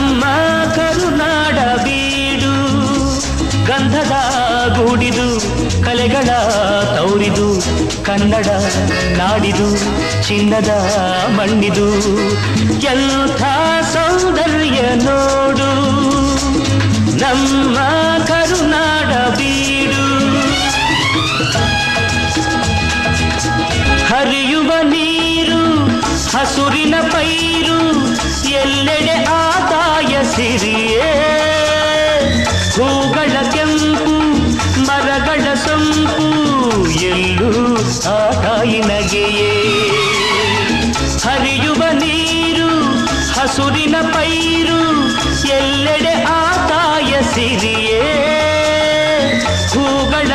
ನಮ್ಮ ಕರುನಾಡ ಬೀಡು ಗಂಧದ ಗೂಡಿದು, ಕಲೆಗಳ ತೌರಿದು, ಕನ್ನಡ ನಾಡಿದು, ಚಿನ್ನದ ಮಣ್ಣಿದು. ಎಂಥ ಸೌಂದರ್ಯ ನೋಡು, ನಮ್ಮ ಕರುನಾಡ ಬೀಡು ಹರಿಯುವ ನೀರು, ಹಸುರಿನ ಪೈರು, ಎಲ್ಲೆಡೆ ಸಿರಿಯೇ? ಹೂಗಳ ಕೆಂಪು, ಮರಗಳ ಸೊಂಪು, ಎಲ್ಲೂ ಆ ತಾಯಿ ನಗೆಯೇ? ಹರಿಯುವ ನೀರು, ಹಸುರಿನ ಪೈರು, ಎಲ್ಲೆಡೆ ಆ ತಾಯ ಸಿರಿಯೇ? ಹೂಗಳ